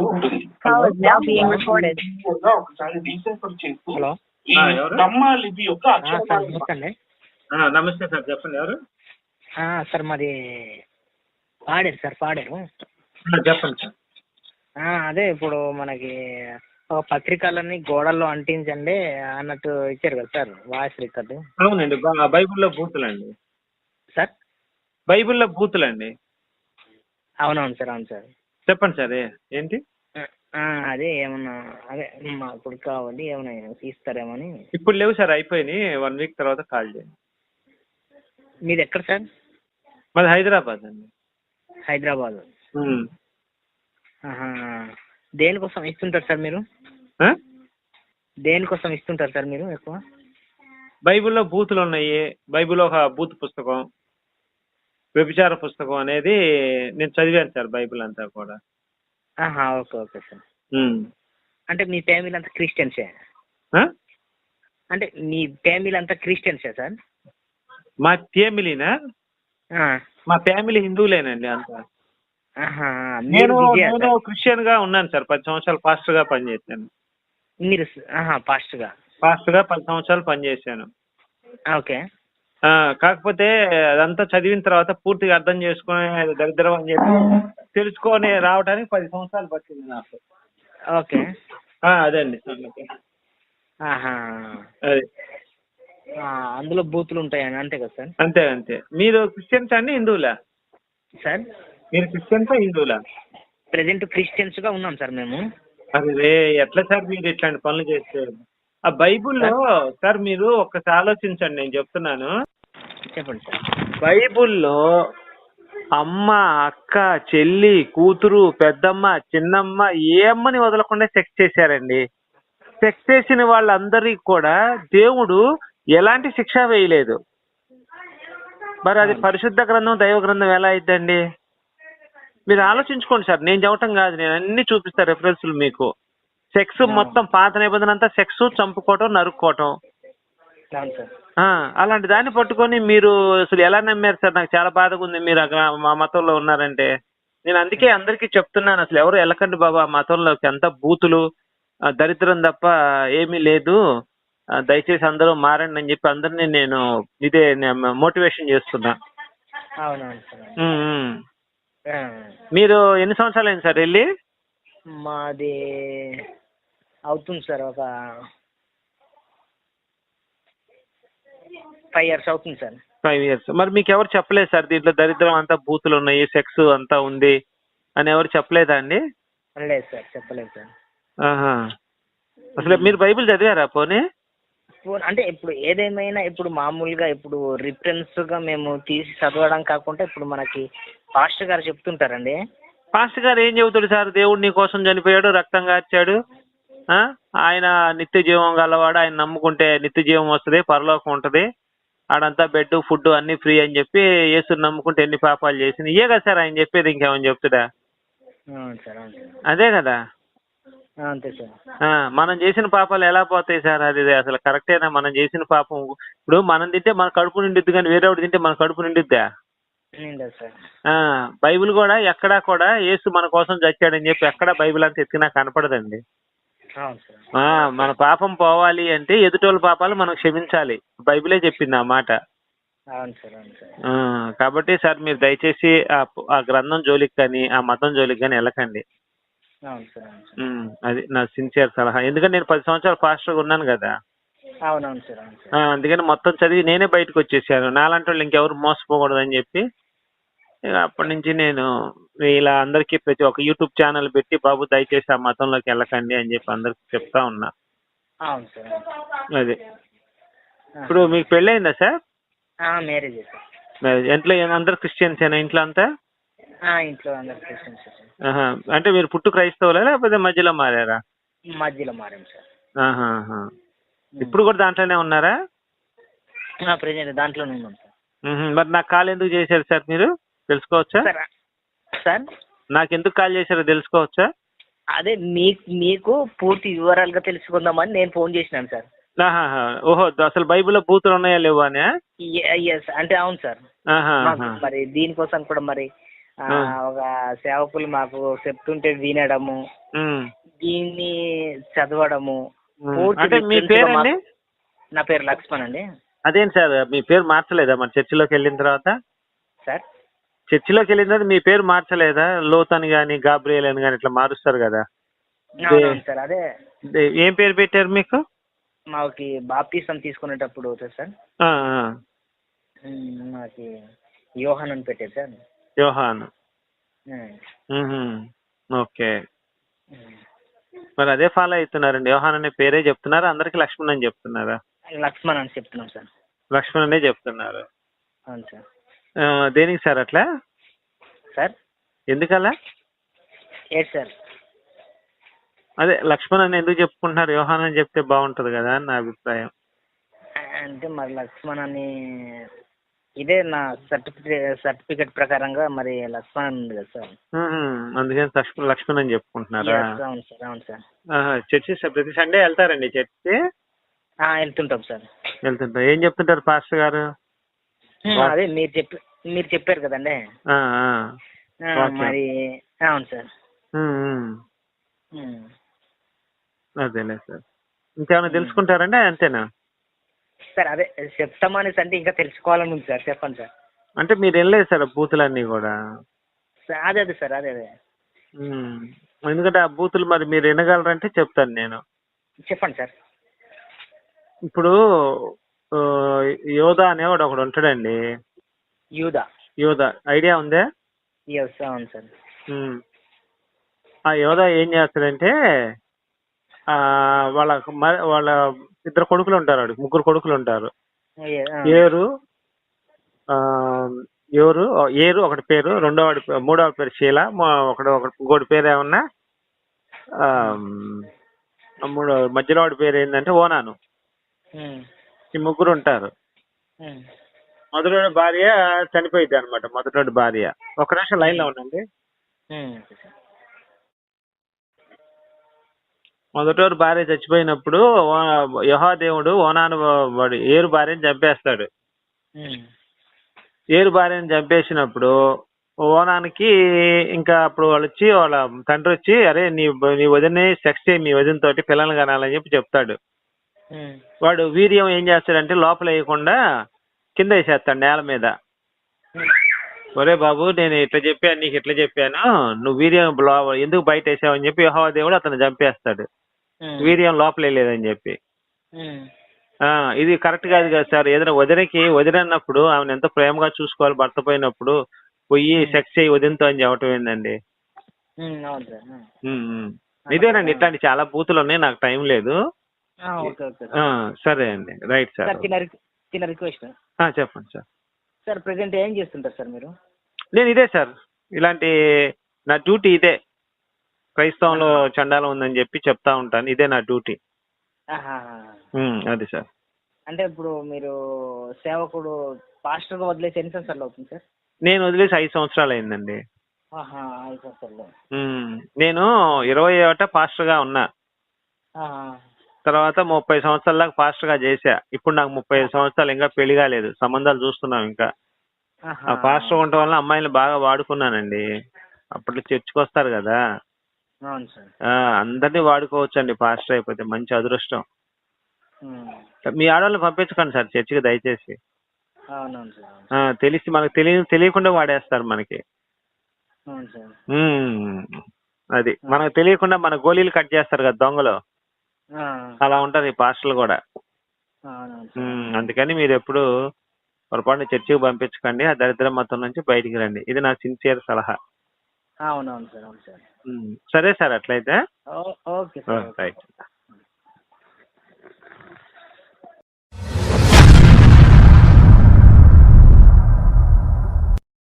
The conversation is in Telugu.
ఉంటుంది ఒకసారి చేస్తూ ఈ లిపి యొక్క నమస్తే అండి. ఆ, నమస్తే సార్ చెప్పండి ఎవరు? ఆ, సార్ మాది పాడేరు సార్ పాడేరు. చెప్పండి సార్. ఆ, అదే ఇప్పుడు మనకి ఒక పత్రికలన్నీ గోడల్లో అంటించండి అన్నట్టు ఇచ్చారు కదా సార్ వాయిస్ రికార్డు. అవునండి బైబిల్లో బూతులండి. సార్? బైబిల్లో బూతులండి. అవునవును సార్ అవును సార్. చెప్పండి సార్ ఏంటి? అదే ఏమన్నా అదే మా ఇప్పుడు కావాలి ఏమన్నా ఇస్తారేమని. ఇప్పుడు లేవు సార్ అయిపోయినాయి వన్ వీక్ తర్వాత కాల్ చేయండి. మీది ఎక్కడ సార్? మాది హైదరాబాద్ అండి. హైదరాబాద్. దేనికోసం ఇస్తుంటారు సార్ మీరు? దేనికోసం ఇస్తుంటారు సార్ మీరు ఎక్కువ? బైబిల్లో బూతులు ఉన్నాయి. బైబిల్లో ఒక బూత్ పుస్తకం. వ్యభిచార పుస్తకం అనేది నేను చదివాను సార్ బైబిల్ అంతా కూడా. ఆహా ఓకే ఓకే సార్. అంటే మీ ఫ్యామిలీ అంతా క్రిస్టియన్సే? అంటే మీ ఫ్యామిలీ అంతా క్రిస్టియన్సే సార్? మా ఫ్యామిలీనా? మా ఫ్యామిలీ హిందువులేనండి అంతా. నేను నేను? క్రిస్టియన్గా ఉన్నాను సార్ పది సంవత్సరాలు పాస్టర్గా పనిచేశాను. మీరు ఆహా పాస్ట్గా పాస్టర్గా పది సంవత్సరాలు పనిచేశాను. ఓకే. కాకపోతే అదంతా చదివిన తర్వాత పూర్తిగా అర్థం చేసుకునే దరిద్రం అని చెప్పి తెలుసుకొని రావడానికి పది సంవత్సరాలు పట్టింది నాకు. ఓకే. అదే అండి. అదే. అందులో బూతులు ఉంటాయని అంతే కదా సార్? అంతే అంతే. మీరు క్రిస్టియన్స్ అండి హిందువులా? సార్? మీరు క్రిస్టియన్సా హిందువులా? ప్రజెంట్ క్రిస్టియన్స్గా ఉన్నాం సార్ మేము. అరే ఎట్లా సార్ మీరు ఇట్లాంటి పనులు చేస్తే ఆ బైబుల్లో సార్ మీరు ఒక్కసారి ఆలోచించండి నేను చెప్తున్నాను. చెప్పండి సార్. బైబుల్లో అమ్మ అక్క చెల్లి కూతురు పెద్దమ్మ చిన్నమ్మ ఏ అమ్మని వదలకుండా సెక్స్ చేశారండి. సెక్స్ చేసిన వాళ్ళందరికీ కూడా దేవుడు ఎలాంటి శిక్ష వేయలేదు. మరి అది పరిశుద్ధ గ్రంథం దైవ గ్రంథం ఎలా అయిద్దండి? మీరు ఆలోచించుకోండి సార్. నేను చెప్పటం కాదు నేను అన్ని చూపిస్తా రెఫరెన్స్లు మీకు. సెక్స్ మొత్తం పాత నిబంధన అంతా సెక్స్ చంపుకోవటం నరుక్కోవటం. అలాంటి దాన్ని పట్టుకొని మీరు అసలు ఎలా నమ్మారు సార్? నాకు చాలా బాధగా ఉంది. మీరు అక్కడ మా మతంలో ఉన్నారంటే. నేను అందుకే అందరికీ చెప్తున్నాను. అసలు ఎవరు వెళ్ళకండి బాబా ఆ మతంలోకి? అంత బూతులు దరిద్రం తప్ప ఏమీ లేదు. దయచేసి అందరూ మారండి అని చెప్పి అందరినీ నేను ఇదే మోటివేషన్ చేస్తున్నా. మీరు ఎన్ని సంవత్సరాలు అయింది సార్ వెళ్ళి? మాది అవుతుంది సార్ ఒక ఫైవ్ ఇయర్స్ అవుతుంది సార్. ఫైవ్ ఇయర్స్ మరి మీకు ఎవరు చెప్పలేదు సార్ దీంట్లో దరిద్రం అంతా బూతులు ఉన్నాయి సెక్స్ అంతా ఉంది అని ఎవరు చెప్పలేదా అండి? లేదు సార్ చెప్పలేదు సార్. ఆహా. అసలు మీరు బైబిల్ చదివారా పోనీ? అంటే ఇప్పుడు ఏదేమైనా ఇప్పుడు మామూలుగా ఇప్పుడు రిఫరెన్స్గా మేము తీసి చదవడం కాకుండా ఇప్పుడు మనకి పాస్టర్ గారు చెప్తుంటారండి. పాస్టర్ గారు ఏం చెబుతాడు సార్? దేవుడు నీ కోసం చనిపోయాడు రక్తం కార్చాడు? ఆయన నిత్య జీవం గలవాడు ఆయన నమ్ముకుంటే నిత్య జీవం వస్తుంది పరలోకం ఉంటది. ఆడంతా బెడ్ ఫుడ్ అన్ని ఫ్రీ అని చెప్పి యేసుని నమ్ముకుంటే ఎన్ని పాపాలు చేసింది. ఇయే కదా సార్ ఆయన చెప్పేది ఇంకేమని చెప్తుడా? అదే కదా? అంతే సార్. మనం చేసిన పాపాలు ఎలా పోతాయి సార్? అది అసలు కరెక్టేనా మనం చేసిన పాపం ఇప్పుడు మనం తింటే మన కడుపు నిండిద్ది కానీ వేరే వాడు తింటే మన కడుపు నిండిద్దా? బైబిల్ కూడా ఎక్కడా కూడా యేసు మన కోసం చచ్చాడని చెప్పి ఎక్కడా బైబిల్ అంత ఎత్తినా కనపడదండి. మన పాపం పోవాలి అంటే ఎదుటోళ్ళ పాపాలు మనం క్షమించాలి. బైబిలే చెప్పింది ఆ మాట. కాబట్టి సార్ మీరు దయచేసి ఆ గ్రంథం జోలికి కానీ ఆ మతం జోలికి కానీ వెళ్ళకండి. అది నా సిన్సియర్ సలహా. ఎందుకంటే నేను పది సంవత్సరాలు పాస్టర్గా ఉన్నాను కదా. అందుకని మొత్తం చదివి నేనే బయటకు వచ్చేసాను. నాలాంటి వాళ్ళు ఇంకెవరు మోసపోకూడదని చెప్పి ఇక అప్పటి నుంచి నేను ఇలా అందరికీ ప్రతి ఒక్క యూట్యూబ్ ఛానల్ పెట్టి బాబు దయచేసి ఆ మతంలోకి వెళ్ళకండి అని చెప్పి అందరికి చెప్తా ఉన్నా. అవును సార్. అది. ఇప్పుడు మీకు పెళ్ళయిందా సార్? మ్యారేజ్ సార్ మరి ఇంట్లో అందరు క్రిస్టియన్సేనా ఇంట్లో అంతా? ఇంట్లో అందరు క్రిస్టియన్స్. అంటే మీరు పుట్టు క్రైస్తవులా లేకపోతే మధ్యలో మారారా? మధ్యలో మారాం సార్. ఇప్పుడు కూడా దాంట్లోనే ఉన్నారా? ప్రజెంట్ దాంట్లోనే ఉన్నాం సార్. మరి నాకు కాల్ ఎందుకు చేశారు సార్ మీరు? తెలుసుకోవచ్చా? సార్. నాకు ఎందుకు కాల్ చేశారో తెలుసుకోవచ్చా? అదే మీకు మీకు పూర్తి వివరాలుగా తెలుసుకుందామని నేను ఫోన్ చేసినాను సార్. ఓహో అసలు బైబిల్లో బూతులు ఉన్నాయా లేవా అని? ఎస్ అంటే అవును సార్. మరి దీనికోసం కూడా మరి ఒక సేవకులు మాకు చెప్తుంటే వినడము దీన్ని చదవడము అంటే మీ పేరండి? నా పేరు లక్ష్మణ్ అండి. అదేం సార్ మీ పేరు మార్చలేదా మన చర్చిలోకి వెళ్ళిన తర్వాత? సార్? చర్చిలోకి వెళ్ళిన తర్వాత మీ పేరు మార్చలేదా? లోతన్ గాని గాబ్రియల్ అని గాని ఇట్లా మారుస్తారు కదా. అవునవును సార్. అదే ఏం పేరు పెట్టారు మీకు? మాకి బాప్తీసం తీసుకునేటప్పుడు అవుతుంది సార్. ఆ, ఆ, ఉమ్, మాకి యోహాన్ అని పెట్టారు సార్. యోహాన్. ఉమ్. ఓకే. ఉమ్. మరి అదే ఫాలో అవుతున్నారండి. యోహాన్ అనే పేరే చెప్తున్నారా. అందరికి లక్ష్మణ్ అని చెప్తున్నారా? లక్ష్మణ్ అని చెప్తున్నాం సార్. లక్ష్మణ్ అనే చెప్తున్నారు. అవును సార్. దేనికి సార్ అట్లా? సార్. ఎందుకలా? సార్? అదే లక్ష్మణ్ అని ఎందుకు చెప్పుకుంటున్నారు? యోహాన్ అని చెప్తే బాగుంటది కదా అని నా అభిప్రాయం. అంటే మరి లక్ష్మణ్ అని ఇదే నా సర్టిఫికేట్ సర్టిఫికేట్ ప్రకారంగా మరి లక్ష్మణ్ అని ఉంది కదా సార్. అందుకని లక్ష్మణ్ లక్ష్మణ్ అని చెప్పుకుంటున్నారా? అవును సార్ అవును సార్. చర్చి ప్రతి సండే వెళ్తారండి చర్చి ఆ, వెళ్తుంటాం సార్. వెళ్తుంటారు. ఏం చెప్తుంటారు పాస్టర్ గారు? అదే మీరు చెప్పి మీరు చెప్పారు కదండి. మరి అవును సార్. అదేలే సార్. ఇంకేమైనా తెలుసుకుంటారండి? అంతేనా? సార్ అదే చెప్తామనేసి అంటే ఇంకా తెలుసుకోవాలని ఉంది సార్. చెప్పండి సార్. అంటే మీరు వెళ్ళలేదు సార్ బూతులన్నీ కూడా? సార్ అదే అదే సార్ అదే అదే. ఎందుకంటే ఆ బూతులు మరి మీరు వినగలరంటే చెప్తాను నేను. చెప్పండి సార్. ఇప్పుడు యోధా అనేవాడు ఒకడు ఉంటాడండి. యూదా యోధా ఐడియా ఉందే ఎస్ అవును సార్ ఉమ్. ఆ యోధా ఏం చేస్తాడంటే ఆ వాళ్ళ మ- వాళ్ళ ఇద్దరు కొడుకులు ఉంటారు వాడికి ముగ్గురు కొడుకులు ఉంటారు ఏ- ఆ. ఏరు ఆ ఎవరు ఏరు ఒకటి పేరు రెండో వాడి పే- మూడో వాడి పేరు శీల మొ- ఒకడు ఒకటి ఇంకోటి పేరు ఏమన్నా ఆ, మూడో మధ్యలో వాడి పేరు ఏంటంటే ఓనాను ఉమ్. ఈ ముగ్గురు ఉంటారు ఉమ్. మొదటి భార్య చనిపోయింది అనమాట మొదటి భార్య ఒక నిమిషం లైన్లో ఉండండి ఉమ్. Okay sir. మొదటి భార్య చచ్చిపోయినప్పుడు యెహోవాదేవుడు ఓనాను వాడు ఏరు భార్యని చంపేస్తాడు. ఏరు భార్యని చంపేసినప్పుడు ఓనానికి ఇంకా అప్పుడు వాళ్ళు వచ్చి వాళ్ళ తండ్రి వచ్చి అరే నీ నీ వదిన సెక్స్ చేయి మీ వదిన తోటి పిల్లల్ని కనాలని చెప్పి చెప్తాడు. వాడు వీర్యం ఏం చేస్తాడంటే లోపల వేయకుండా కింద వేసేస్తాడు నేల మీద. ఒరే బాబు నేను ఇట్లా చెప్పాను నీకు ఇట్లా చెప్పాను. నువ్వు వీర్యం ఎందుకు బయట వేసావని చెప్పి యెహోవా దేవుడు అతను చంపేస్తాడు. వీర్యం లోపల వేయలేదని చెప్పి. ఇది కరెక్ట్ కాదు కదా సార్. ఏదైనా వదినకి వదిన అన్నప్పుడు ఆమెను ఎంత ప్రేమగా చూసుకోవాలి భర్త పోయినప్పుడు పోయి సెక్స్ చేయి వదినతో అని చెప్పటం ఏందండి? ఉమ్. ఇదేనండి ఇట్లాంటి చాలా బూతులు ఉన్నాయి నాకు టైం లేదు. సరే. అండి. రైట్ సార్ చిన్న రిక్- చిన్న రిక్వెస్ట్ చెప్పండి సార్. సార్ ప్రెసెంట్ ఏం చేస్తుంటారు సార్ మీరు? నేను ఇదే సార్. ఇలాంటి నా డ్యూటీ ఇదే. క్రైస్తవంలో చండాలం ఉందని చెప్పి చెప్తా ఉంటాను. ఇదే నా డ్యూటీ. అది సార్. అంటే ఇప్పుడు మీరు సేవకుడు పాస్టర్గా వదిలేసి ఎన్ని సంవత్సరాలు అవుతుంది సార్? నేను వదిలేసి ఐదు సంవత్సరాలు అయిందండి. నేను ఇరవై ఒకట పాస్టర్గా ఉన్నా. ఆహా. తర్వాత ముప్పై సంవత్సరాల దాకా పాస్టర్గా చేశా. ఇప్పుడు నాకు ముప్పై సంవత్సరాలు ఇంకా పెళ్ళి కాలేదు. సంబంధాలు చూస్తున్నాం ఇంకా. ఆ పాస్టర్ ఉండటం వల్ల అమ్మాయిలు బాగా వాడుకున్నానండి. అప్పట్లో చర్చికి వస్తారు కదా అందరినీ వాడుకోవచ్చండి పాస్టర్ అయిపోతే. మంచి అదృష్టం. మీ ఆడవాళ్ళని పంపించకండి సార్ చర్చికి దయచేసి. తెలిసి మనకు తెలియ తెలియకుండా వాడేస్తారు మనకి. అది. మనకు తెలియకుండా మన గోళీలు కట్ చేస్తారు కదా దొంగలు. అలా ఉంటారు ఈ పాస్టర్లు కూడా. అందుకని మీరు ఎప్పుడు పొరపాటున చర్చికి పంపించకండి ఆ దరిద్ర మతం నుంచి బయటికి రండి. ఇది నా సిన్సియర్ సలహా. అవునవును సార్ అవును సార్. సరే సార్ అట్లయితే. Okay sir. రైట్.